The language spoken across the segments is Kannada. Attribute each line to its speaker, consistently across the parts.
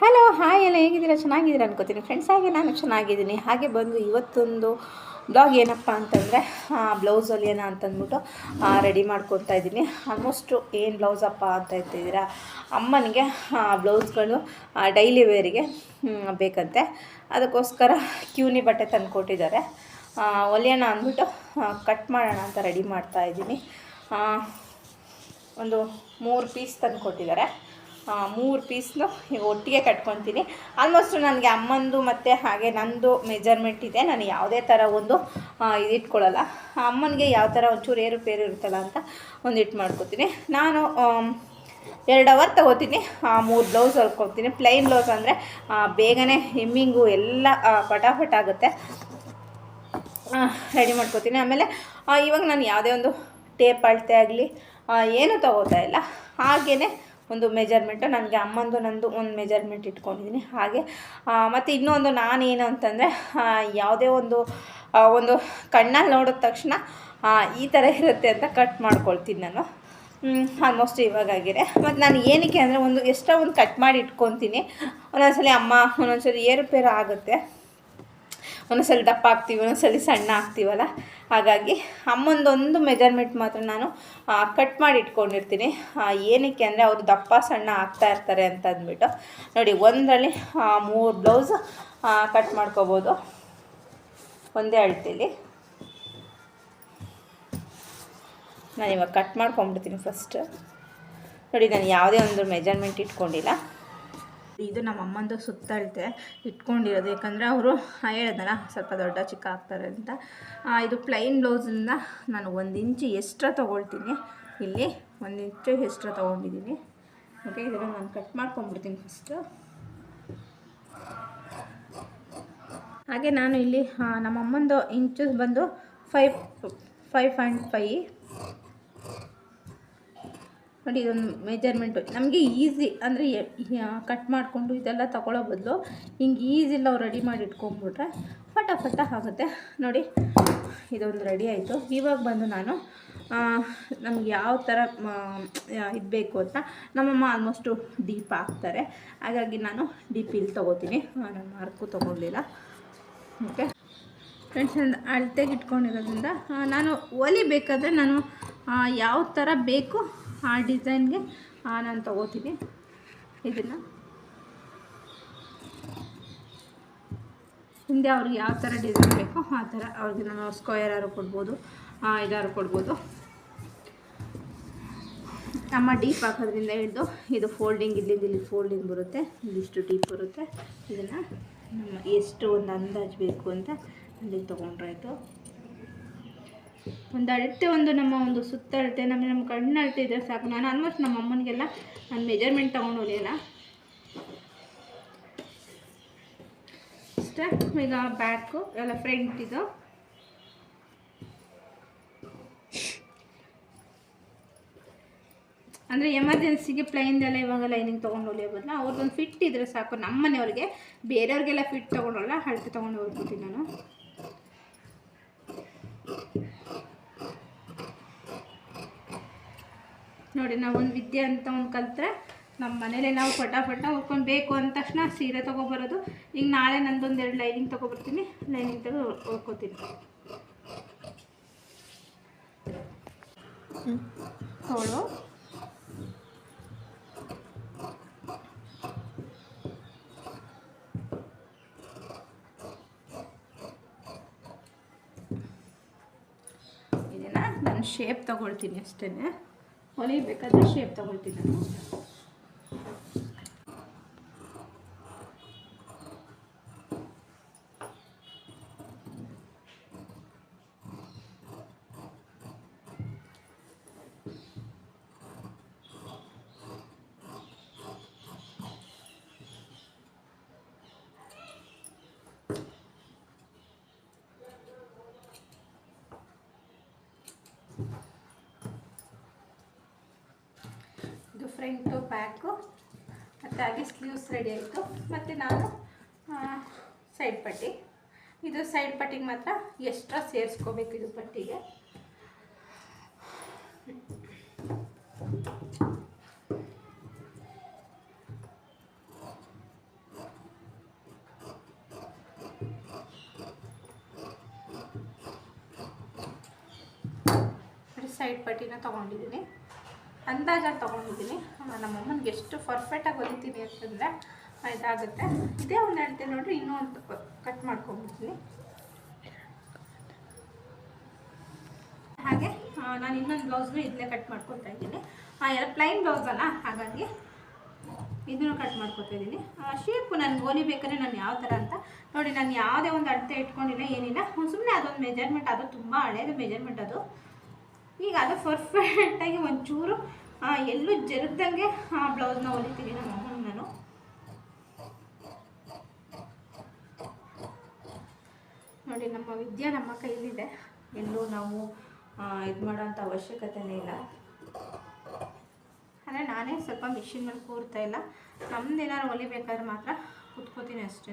Speaker 1: ಹಲೋ ಹಾಯ್ ಎಲ್ಲ ಹೇಗಿದ್ದೀರಾ? ಚೆನ್ನಾಗಿದ್ದೀರಾ ಅನ್ಕೋತೀನಿ. ಫ್ರೆಂಡ್ಸ್ ಹಾಗೆ ನಾನು ಚೆನ್ನಾಗಿದ್ದೀನಿ. ಹಾಗೆ ಬಂದು ಇವತ್ತೊಂದು ಬ್ಲಾಗ್ ಏನಪ್ಪ ಅಂತಂದರೆ ಬ್ಲೌಸ್ ಏನೋ ಅಂತಂದ್ಬಿಟ್ಟು ರೆಡಿ ಮಾಡ್ಕೊತಾ ಇದ್ದೀನಿ. ಆಲ್ಮೋಸ್ಟು ಏನು ಬ್ಲೌಸಪ್ಪ ಅಂತ ಇರ್ತಿದ್ದೀರಾ ಅಮ್ಮನಿಗೆ ಬ್ಲೌಸ್ಗಳು ಡೈಲಿ ವೇರಿಗೆ ಬೇಕಂತೆ. ಅದಕ್ಕೋಸ್ಕರ ಕ್ಯೂನಿ ಬಟ್ಟೆ ತಂದು ಕೊಟ್ಟಿದ್ದಾರೆ. ಹೊಲಿಯೋಣ ಅಂದ್ಬಿಟ್ಟು ಕಟ್ ಮಾಡೋಣ ಅಂತ ರೆಡಿ ಮಾಡ್ತಾ ಇದ್ದೀನಿ. ಒಂದು ಮೂರು ಪೀಸ್ ತಂದು ಕೊಟ್ಟಿದ್ದಾರೆ. ಮೂರು ಪೀಸ್ನು ಒಟ್ಟಿಗೆ ಕಟ್ಕೊತೀನಿ. ಆಲ್ಮೋಸ್ಟು ನನಗೆ ಅಮ್ಮಂದು ಮತ್ತು ಹಾಗೆ ನಂದು ಮೆಜರ್ಮೆಂಟ್ ಇದೆ. ನಾನು ಯಾವುದೇ ಥರ ಒಂದು ಇದಿಟ್ಕೊಳ್ಳಲ್ಲ ಅಮ್ಮನಿಗೆ ಯಾವ ಥರ ಒಂಚೂರು ಏರುಪೇರು ಇರುತ್ತಲ್ಲ ಅಂತ ಒಂದು ಇಟ್ಟು ಮಾಡ್ಕೊತೀನಿ. ನಾನು ಎರಡು ಅವರ್ ತೊಗೋತೀನಿ. ಮೂರು ಬ್ಲೌಸ್ ಹೊಲ್ಕೊತೀನಿ. ಪ್ಲೈನ್ ಬ್ಲೌಸ್ ಅಂದರೆ ಬೇಗನೆ ಹೆಮ್ಮಿಂಗು ಎಲ್ಲ ಪಟಾಫಟ್ ಆಗುತ್ತೆ. ರೆಡಿ ಮಾಡ್ಕೊತೀನಿ. ಆಮೇಲೆ ಇವಾಗ ನಾನು ಯಾವುದೇ ಒಂದು ಟೇಪ್ ಅಳತೆ ಆಗಲಿ ಏನೂ ತಗೋತಾ ಇಲ್ಲ. ಹಾಗೆಯೇ ಒಂದು ಮೆಜರ್ಮೆಂಟು ನನಗೆ ಅಮ್ಮಂದು, ನಂದು ಒಂದು ಮೆಜರ್ಮೆಂಟ್ ಇಟ್ಕೊಂಡಿದ್ದೀನಿ ಹಾಗೆ ಮತ್ತು ಇನ್ನೊಂದು ನಾನೇನು ಅಂತಂದರೆ ಯಾವುದೇ ಒಂದು ಒಂದು ಕಣ್ಣಲ್ಲಿ ನೋಡಿದ ತಕ್ಷಣ ಈ ಥರ ಇರುತ್ತೆ ಅಂತ ಕಟ್ ಮಾಡ್ಕೊಳ್ತೀನಿ ನಾನು. ಆಲ್ಮೋಸ್ಟ್ ಇವಾಗಾಗಿದೆ ಮತ್ತು ನಾನು ಏನಕ್ಕೆ ಅಂದರೆ ಒಂದು ಎಷ್ಟೋ ಒಂದು ಕಟ್ ಮಾಡಿ ಇಟ್ಕೊತೀನಿ ಒಂದೊಂದ್ಸಲಿ ಅಮ್ಮ, ಒಂದೊಂದ್ಸಲಿ ಏರುಪೇರು ಆಗುತ್ತೆ. ಒಂದೊಂದ್ಸಲಿ ದಪ್ಪ ಆಗ್ತೀವಿ ಒಂದೊಂದ್ಸಲಿ ಸಣ್ಣ ಆಗ್ತೀವಲ್ಲ? ಹಾಗಾಗಿ ಅಮ್ಮಂದೊಂದು ಮೆಜರ್ಮೆಂಟ್ ಮಾತ್ರ ನಾನು ಕಟ್ ಮಾಡಿ ಇಟ್ಕೊಂಡಿರ್ತೀನಿ. ಏನಕ್ಕೆ ಅಂದರೆ ಅವರು ದಪ್ಪ ಸಣ್ಣ ಆಗ್ತಾ ಇರ್ತಾರೆ ಅಂತ ಅಂದ್ಬಿಟ್ಟು ನೋಡಿ, ಒಂದರಲ್ಲಿ ಮೂರು ಬ್ಲೌಸ್ ಕಟ್ ಮಾಡ್ಕೋಬೋದು. ಒಂದೇ ಅಳ್ತೀಲಿ. ನಾನು ಇವಾಗ ಕಟ್ ಮಾಡ್ಕೊಂಬಿಡ್ತೀನಿ ಫಸ್ಟ್ ನೋಡಿ, ನಾನು ಯಾವುದೇ ಒಂದು ಮೆಜರ್ಮೆಂಟ್ ಇಟ್ಕೊಂಡಿಲ್ಲ. ಇದು ನಮ್ಮ ಅಮ್ಮಂದು ಸುತ್ತಳತೆ ಇಟ್ಕೊಂಡಿರೋದು. ಯಾಕಂದರೆ ಅವರು ಹೇಳಿದ್ನಲ್ಲ, ಸ್ವಲ್ಪ ದೊಡ್ಡ ಚಿಕ್ಕ ಆಗ್ತಾರೆ ಅಂತ. ಇದು ಪ್ಲೈನ್ ಬ್ಲೌಸಿಂದ ನಾನು ಒಂದು ಇಂಚು ಎಕ್ಸ್ಟ್ರಾ ತೊಗೊಳ್ತೀನಿ. ಇಲ್ಲಿ ಒಂದು ಇಂಚು ಎಕ್ಸ್ಟ್ರಾ ತೊಗೊಂಡಿದ್ದೀನಿ. ಓಕೆ ಇದನ್ನು ನಾನು ಕಟ್ ಮಾಡ್ಕೊಂಡ್ಬಿಡ್ತೀನಿ ಫಸ್ಟು ಹಾಗೆ ನಾನು ಇಲ್ಲಿ ನಮ್ಮ ಅಮ್ಮಂದು ಇಂಚು ಬಂದು ಫೈವ್ ಫೈವ್ ಪಾಯಿಂಟ್ ಫೈ ನೋಡಿ, ಇದೊಂದು ಮೆಜರ್ಮೆಂಟು ನಮಗೆ ಈಸಿ ಅಂದರೆ ಕಟ್ ಮಾಡಿಕೊಂಡು ಇದೆಲ್ಲ ತಗೊಳ್ಳೋ ಬದಲು ಹಿಂಗೆ ಈಸಿ ನಾವು ರೆಡಿ ಮಾಡಿ ಇಟ್ಕೊಂಡ್ಬಿಟ್ರೆ ಫಟ ಆಗುತ್ತೆ. ನೋಡಿ, ಇದೊಂದು ರೆಡಿ ಆಯಿತು. ಇವಾಗ ಬಂದು ನಾನು ನಮ್ಗೆ ಯಾವ ಥರ ಇದು ಬೇಕು ಅಂತ ನಮ್ಮಮ್ಮ ಆಲ್ಮೋಸ್ಟು ಡೀಪ್ ಹಾಕ್ತಾರೆ. ಹಾಗಾಗಿ ನಾನು ಡೀಪ್ ಇಲ್ಲಿ ತೊಗೋತೀನಿ. ನಾನು ಮಾರ್ಕು ತೊಗೊಳ್ಲಿಲ್ಲ ಓಕೆ? ಫ್ರೆಂಡ್ಸ್ ನಾನು ಅಳತೆಗೆ ಇಟ್ಕೊಂಡಿರೋದ್ರಿಂದ ನಾನು ಒಲಿ ಬೇಕಾದರೆ ನಾನು ಯಾವ ಥರ ಬೇಕು ಆ ಡಿಸೈನ್ಗೆ ನಾನು ತೊಗೋತೀನಿ. ಇದನ್ನು. ಹಿಂದೆ ಅವ್ರಿಗೆ ಯಾವ ಥರ ಡಿಸೈನ್ ಬೇಕೋ ಆ ಥರ ಅವ್ರಿಗೆ ನಾನು ಸ್ಕ್ವಯರ್ ಆರು ಕೊಡ್ಬೋದು ಇದಾರು ಕೊಡ್ಬೋದು. ನಮ್ಮ ಡೀಪ್ ಹಾಕೋದ್ರಿಂದ ಹಿಡಿದು ಇದು ಫೋಲ್ಡಿಂಗ್, ಇಲ್ಲಿಂದ ಇಲ್ಲಿ ಫೋಲ್ಡಿಂಗ್ ಬರುತ್ತೆ ಇಲ್ಲಿಷ್ಟು ಡೀಪ್ ಬರುತ್ತೆ. ಇದನ್ನು ನಮ್ಮ ಎಷ್ಟು ಒಂದು ಅಂದಾಜು ಬೇಕು ಅಂತ ಅಲ್ಲಿ ತೊಗೊಂಡ್ರಾಯ್ತು. ಒಂದು ಅಳತೆ ಒಂದು ನಮ್ಮ ಒಂದು ಸುತ್ತಳತೆ ನಮ್ಮ ನಮ್ಮ ಕಣ್ಣು ಅಳತೆ ಇದ್ದರೆ ಸಾಕು. ನಾನು ಆಲ್ಮೋಸ್ಟ್ ನಮ್ಮ ಅಮ್ಮನಿಗೆಲ್ಲ ನಾನು ಮೆಜರ್ಮೆಂಟ್ ತೊಗೊಂಡು ಹೋಗಲಿಲ್ಲ ಅಷ್ಟೇ ಈಗ ಬ್ಯಾಕು ಎಲ್ಲ ಫ್ರಂಟ್ ಇದು. ಅಂದರೆ ಎಮರ್ಜೆನ್ಸಿಗೆ ಪ್ಲೈನ್ದೆಲ್ಲ ಇವಾಗ ಲೈನಿಂಗ್ ತೊಗೊಂಡು ಹೋಗಲಿ ಬದಲು ಅವ್ರಿಗೊಂದು ಫಿಟ್ ಇದ್ರೆ ಸಾಕು. ನಮ್ಮ ಮನೆಯವ್ರಿಗೆ ಬೇರೆಯವ್ರಿಗೆಲ್ಲ ಫಿಟ್ ತೊಗೊಂಡೋಲ್ಲ ಅಳತೆ ತೊಗೊಂಡು ಹೋಗ್ಬಿಡ್ತೀನಿ ನಾನು. ನೋಡಿ ನಾವು ಒಂದು ವಿದ್ಯೆ ಅಂತ ಒಂದು ಕಲಿತ್ರೆ ನಮ್ಮ ಮನೇಲೆ ನಾವು ಫಟಾಫಟ ಹೋಗ್ಕೊಂಡು ಬೇಕು ಅಂದ ತಕ್ಷಣ ಸೀರೆ ತೊಗೊಬರೋದು. ಈಗ ನಾಳೆ ನಂದೊಂದು ಎರಡು ಲೈನಿಂಗ್ ತೊಗೊಬರ್ತೀನಿ. ಲೈನಿಂಗ್ ತೆಗೆದು ಹೋಗ್ಕೋತೀನಿ ತೋಳು. ಇದನ್ನು ನಾನು ಶೇಪ್ ತಗೊಳ್ತೀನಿ ಅಷ್ಟೇ ಹೊಲಿಬೇಕಾದ್ರೆ ಶೇಪ್ ತೊಗೊಳ್ತೀನಿ ನಾನು ಎಂಟು ಪ್ಯಾಕು, ಮತ್ತು ಹಾಗೆ ಸ್ಲೀವ್ಸ್ ರೆಡಿ ಆಯಿತು. ಮತ್ತು ನಾನು ಸೈಡ್ ಪಟ್ಟಿ. ಇದು ಸೈಡ್ ಪಟ್ಟಿಗೆ ಮಾತ್ರ ಎಕ್ಸ್ಟ್ರಾ ಸೇರಿಸ್ಕೋಬೇಕು ಇದು ಪಟ್ಟಿಗೆ. ಸೈಡ್ ಪಟ್ಟಿನ ತೊಗೊಂಡಿದ್ದೀನಿ. ಅಂದಾಜಾಗಿ ತೊಗೊಂಡಿದ್ದೀನಿ. ನಮ್ಮಮ್ಮನಿಗೆ ಎಷ್ಟು ಪರ್ಫೆಕ್ಟಾಗಿ ಹೊಲಿತೀನಿ ಅಂತಂದರೆ ಇದಾಗುತ್ತೆ. ಇದೇ ಒಂದು ಹೇಳ್ತೀನಿ ನೋಡಿರಿ ಇನ್ನೂ ಒಂದು ಕಟ್ ಮಾಡ್ಕೊಂಡ್ಬಿಡ್ತೀನಿ. ಹಾಗೆ ನಾನು ಇನ್ನೊಂದು ಬ್ಲೌಸ್ನು ಇದನ್ನೇ ಕಟ್ ಮಾಡ್ಕೊತಾ ಇದ್ದೀನಿ. ಎಲ್ಲ ಪ್ಲೈನ್ ಬ್ಲೌಸ್ ಅಲ್ಲ ಹಾಗಾಗಿ ಇದನ್ನು ಕಟ್ ಮಾಡ್ಕೊತಾ ಇದ್ದೀನಿ. ಶೇಪು ಗೋಲಿ ಹೊಲಿಬೇಕಾದ್ರೆ ನಾನು ಯಾವ ಥರ ಅಂತ ನೋಡಿ ನಾನು ಯಾವುದೇ ಒಂದು ಅಳತೆ ಇಟ್ಕೊಂಡಿಲ್ಲ ಏನಿಲ್ಲ. ಸುಮ್ಮನೆ ಅದೊಂದು ಮೆಜರ್ಮೆಂಟ್ ಅದು ತುಂಬ ಹಳೇದು ಮೆಜರ್ಮೆಂಟ್ ಅದು. ಈಗ ಅದು ಪರ್ಫೆಕ್ಟಾಗಿ ಆ, ಎಲ್ಲೂ ಜರುಗ್ದಂಗೆ ಆ ಬ್ಲೌಸ್ನ ಹೊಲಿತೀನಿ ನಮ್ಮ ಅಮ್ಮನ ನಾನು. ನೋಡಿ, ನಮ್ಮ ವಿದ್ಯೆ ನಮ್ಮ ಕೈಲಿದೆ. ಎಲ್ಲೂ ನಾವು ಇದು ಮಾಡೋಂಥ ಅವಶ್ಯಕತೆನೇ ಇಲ್ಲ. ಅಂದರೆ ನಾನೇ ಸ್ವಲ್ಪ ಮಿಷಿನ್ ಮೇಲೆ ಕೂರ್ತಾ ಇಲ್ಲ. ನಮ್ದು ಏನಾದ್ರು ಹೊಲಿಬೇಕಾದ್ರೆ ಮಾತ್ರ ಕುತ್ಕೋತೀನಿ ಅಷ್ಟೇ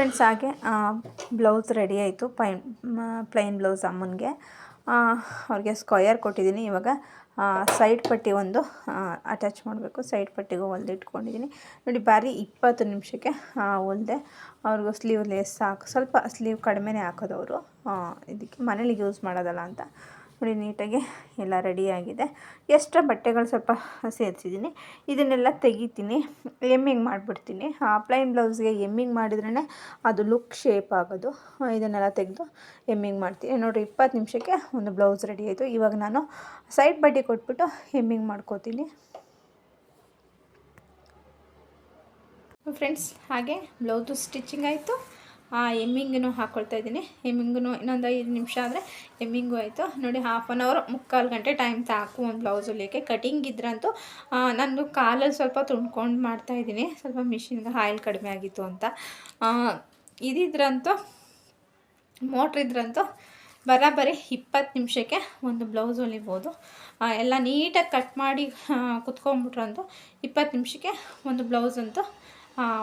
Speaker 1: ಫ್ರೆಂಡ್ಸ್ ಹಾಗೆ ಬ್ಲೌಸ್ ರೆಡಿ ಆಯಿತು ಪೈನ್ ಪ್ಲೈನ್ ಬ್ಲೌಸ್ ಅಮ್ಮನಿಗೆ. ಅವ್ರಿಗೆ ಸ್ಕ್ವಯರ್ ಕೊಟ್ಟಿದ್ದೀನಿ. ಇವಾಗ ಸೈಡ್ ಪಟ್ಟಿ ಒಂದು ಅಟ್ಯಾಚ್ ಮಾಡಬೇಕು. ಸೈಡ್ ಪಟ್ಟಿಗೂ ಹೊಲ್ದಿಟ್ಕೊಂಡಿದ್ದೀನಿ ನೋಡಿ, ಬಾರಿ ಇಪ್ಪತ್ತು ನಿಮಿಷಕ್ಕೆ ಹೊಲ್ದೆ. ಅವ್ರಿಗೂ ಸ್ಲೀವ್ ಲೇಸ್ ಹಾಕಿ ಸ್ವಲ್ಪ ಸ್ಲೀವ್ ಕಡಿಮೆನೇ ಹಾಕೋದು ಅವರು. ಇದಕ್ಕೆ ಮನೇಲಿ ಯೂಸ್ ಮಾಡೋದಲ್ಲ ಅಂತ. ನೋಡಿ ನೀಟಾಗಿ ಎಲ್ಲ ರೆಡಿಯಾಗಿದೆ ಎಕ್ಸ್ಟ್ರಾ ಬಟ್ಟೆಗಳು ಸ್ವಲ್ಪ ಸೇರಿಸಿದ್ದೀನಿ. ಇದನ್ನೆಲ್ಲ ತೆಗಿತೀನಿ. ಎಮ್ಮಿಂಗ್ ಮಾಡಿಬಿಡ್ತೀನಿ. ಪ್ಲೈನ್ ಬ್ಲೌಸ್ಗೆ ಎಮ್ಮಿಂಗ್ ಮಾಡಿದ್ರೇ ಅದು ಲುಕ್ ಶೇಪ್ ಆಗೋದು. ಇದನ್ನೆಲ್ಲ ತೆಗೆದು ಎಮ್ಮಿಂಗ್ ಮಾಡ್ತೀನಿ. ನೋಡಿರಿ, ಇಪ್ಪತ್ತು ನಿಮಿಷಕ್ಕೆ ಒಂದು ಬ್ಲೌಸ್ ರೆಡಿ ಆಯಿತು. ಇವಾಗ ನಾನು ಸೈಡ್ ಬಡ್ಡಿ ಕೊಟ್ಬಿಟ್ಟು ಎಮ್ಮಿಂಗ್ ಮಾಡ್ಕೋತೀನಿ. ಫ್ರೆಂಡ್ಸ್, ಹಾಗೆ ಬ್ಲೌಸು ಸ್ಟಿಚಿಂಗ್ ಆಯಿತು. ಎಮ್ಮಿಂಗನ್ನು ಹಾಕ್ಕೊಳ್ತಾ ಇದ್ದೀನಿ. ಎಮ್ಮಿಂಗು ಇನ್ನೊಂದು ಐದು ನಿಮಿಷ ಆದರೆ ಎಮ್ಮಿಂಗು ಆಯಿತು. ನೋಡಿ ಹಾಫ್ ಆನ್ ಅವರ್ ಮುಕ್ಕಾಲು ಗಂಟೆ ಟೈಮ್ ಸಾಕು ಒಂದು ಬ್ಲೌಸ್ ಹೊಲಿಯೋಕ್ಕೆ. ಕಟಿಂಗ್ ಇದ್ರಂತೂ ನಾನು ಕಾಲಲ್ಲಿ ಸ್ವಲ್ಪ ತುಂಡ್ಕೊಂಡು ಮಾಡ್ತಾಯಿದ್ದೀನಿ ಸ್ವಲ್ಪ ಮಿಷಿನ್ಗೆ ಆಯಿಲ್ ಕಡಿಮೆ ಆಗಿತ್ತು ಅಂತ. ಇದಿದ್ರಂತೂ ಮೋಟ್ರ್ ಇದ್ರಂತೂ ಬರಾಬರಿ ಇಪ್ಪತ್ತು ನಿಮಿಷಕ್ಕೆ ಒಂದು ಬ್ಲೌಸ್ ಹೊಲಿಬೋದು. ಎಲ್ಲ ನೀಟಾಗಿ ಕಟ್ ಮಾಡಿ ಕುತ್ಕೊಂಡ್ಬಿಟ್ರಂತೂ ಇಪ್ಪತ್ತು ನಿಮಿಷಕ್ಕೆ ಒಂದು ಬ್ಲೌಸ್ ಅಂತೂ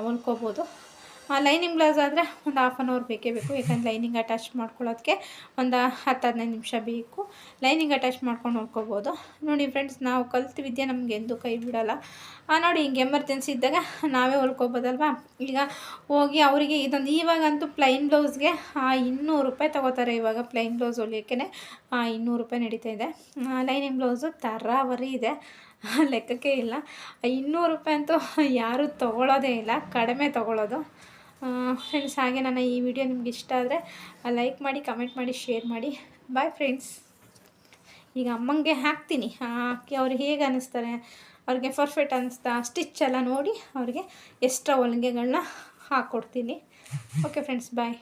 Speaker 1: ಹೊಲ್ಕೋಬೋದು. ಲೈನಿಂಗ್ ಬ್ಲೌಸ್ ಆದರೆ ಒಂದು ಹಾಫ್ ಆನ್ ಅವರ್ ಬೇಕೇ ಬೇಕು. ಯಾಕಂದ್ರೆ ಲೈನಿಂಗ್ ಅಟ್ಯಾಚ್ ಮಾಡ್ಕೊಳ್ಳೋದಕ್ಕೆ ಒಂದು ಹತ್ತು ಹದಿನೈದು ನಿಮಿಷ ಬೇಕು. ಲೈನಿಂಗ್ ಅಟ್ಯಾಚ್ ಮಾಡ್ಕೊಂಡು ನೋಡ್ಕೋಬೋದು. ನೋಡಿ ಫ್ರೆಂಡ್ಸ್ ನಾವು ಕಲ್ತು ವಿದ್ಯೆ ನಮಗೆ ಎಂದು ಕೈ ಬಿಡೋಲ್ಲ. ನೋಡಿ ಹಿಂಗೆ ಎಮರ್ಜೆನ್ಸಿ ಇದ್ದಾಗ ನಾವೇ ಹೊಲ್ಕೋಬೋದಲ್ವಾ? ಈಗ ಹೋಗಿ ಅವರಿಗೆ ಇದೊಂದು ಇವಾಗಂತೂ ಪ್ಲೈನ್ ಬ್ಲೌಸ್ಗೆ ಇನ್ನೂರು ರೂಪಾಯಿ ತೊಗೋತಾರೆ ಇವಾಗ ಪ್ಲೈನ್ ಬ್ಲೌಸ್ ಹೊಲಿಯೋಕ್ಕೆ ಇನ್ನೂರು ರೂಪಾಯಿ ನಡೀತಾ ಇದೆ. ಲೈನಿಂಗ್ ಬ್ಲೌಸು ತರಾವರಿ ಇದೆ. ಲೆಕ್ಕಕ್ಕೆ ಇಲ್ಲ. ಇನ್ನೂರು ರೂಪಾಯಿ ಅಂತೂ ಯಾರೂ ತೊಗೊಳ್ಳೋದೇ ಇಲ್ಲ. ಕಡಿಮೆ ತೊಗೊಳ್ಳೋದು ಫ್ರೆಂಡ್ಸ್ ಹಾಗೆ ನನ್ನ ಈ ವಿಡಿಯೋ ನಿಮ್ಗೆ ಇಷ್ಟ ಆದರೆ ಲೈಕ್ ಮಾಡಿ ಕಮೆಂಟ್ ಮಾಡಿ ಶೇರ್ ಮಾಡಿ. ಬಾಯ್ ಫ್ರೆಂಡ್ಸ್ ಈಗ ಅಮ್ಮಂಗೆ ಹಾಕ್ತೀನಿ. ಹಾಕಿ ಅವ್ರು ಹೇಗೆ ಅನ್ನಿಸ್ತಾರೆ, ಅವ್ರಿಗೆ ಪರ್ಫೆಕ್ಟ್ ಅನ್ನಿಸ್ತಾ ಸ್ಟಿಚ್ ಎಲ್ಲ ನೋಡಿ ಅವ್ರಿಗೆ ಎಕ್ಸ್ಟ್ರಾ ಹೊಲಿಗೆಗಳನ್ನ ಹಾಕ್ಕೊಡ್ತೀನಿ ಓಕೆ ಫ್ರೆಂಡ್ಸ್ ಬಾಯ್